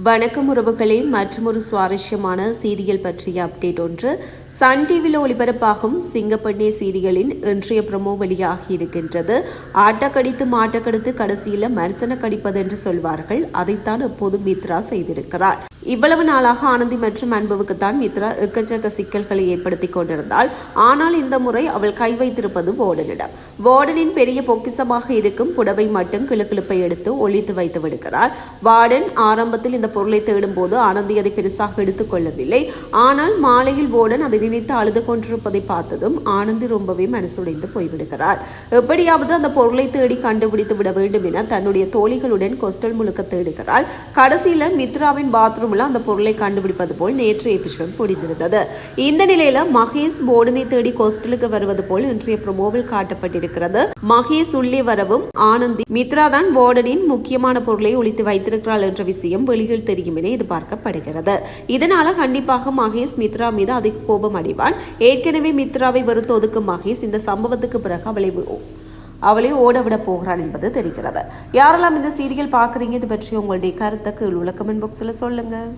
வணக்கம் உறவுகளே மற்றொரு சுவாரஸ்யமான சீரியல் பற்றிய அப்டேட் ஒன்று. சன் டிவியில் ஒளிபரப்பாகும் சிங்கப்பெண்ணே சீரியலின் இன்றைய ப்ரமோ வெளியாகி இருக்கின்றது. ஆட்டக்கடித்து மாட்டக்கடித்து கடைசியில் மனுஷன கடிப்பது என்று சொல்வார்கள். அதைத்தான் அப்போது மித்ரா செய்திருக்கிறார். இவ்வளவு நாளாக ஆனந்தி மற்றும் அன்புவுக்குத்தான் மித்ரா எக்கச்சக்க சிக்கல்களை ஏற்படுத்தி கொண்டிருந்தாள். ஆனால் இந்த முறை அவள் கை வைத்திருப்பது வார்டனிடம். வார்டனின் பெரிய பொக்கிசமாக இருக்கும் புடவை மட்டும் கிளுக்கிழுப்பை எடுத்து ஒழித்து வைத்து விடுகிறார் வார்டன் ஆரம்பத்தில் இந்த பொருளை தேடும் போது ஆனந்தி அதை பெருசாக எடுத்துக்கொள்ளவில்லை ஆனால் மாலையில் வார்டன் அதை நினைத்து அழுது கொண்டிருப்பதை பார்த்ததும் ஆனந்தி ரொம்பவே மனசுடைந்து போய்விடுகிறார் எப்படியாவது அந்த பொருளை தேடி கண்டுபிடித்து விட வேண்டும் என தன்னுடைய தோழிகளுடன் கொஸ்டல் முழுக்க தேடுகிறாள். கடைசியில் மித்ராவின் பாத்ரூம் பாத்ரூம்ல அந்த பொருளை கண்டுபிடிப்பது போல் நேற்று எபிசோட் முடிந்திருந்தது இந்த நிலையில மகேஷ் போர்டனை தேடி கோஸ்டலுக்கு வருவது போல் இன்றைய ப்ரொமோவில் காட்டப்பட்டிருக்கிறது. மகேஷ் உள்ளே வரவும் ஆனந்தி மித்ரா தான் போர்டனின் முக்கியமான பொருளை ஒழித்து வைத்திருக்கிறாள் என்ற விஷயம் வெளியில் தெரியும் என எதிர்பார்க்கப்படுகிறது. இதனால கண்டிப்பாக மகேஷ் மித்ரா மீது அதிக கோபம் அடைவான். ஏற்கனவே மித்ராவை வெறுத்து ஒதுக்கும் மகேஷ் இந்த சம்பவத்துக்கு பிறகு அவளை அவளே ஓட விட போகிறான் என்பது தெரிகிறது. யாரெல்லாம் இந்த சீரியல் பார்க்குறீங்க இது பற்றி உங்களுடைய கருத்தை கீழ் உள்ள கமெண்ட் பாக்ஸில் சொல்லுங்கள்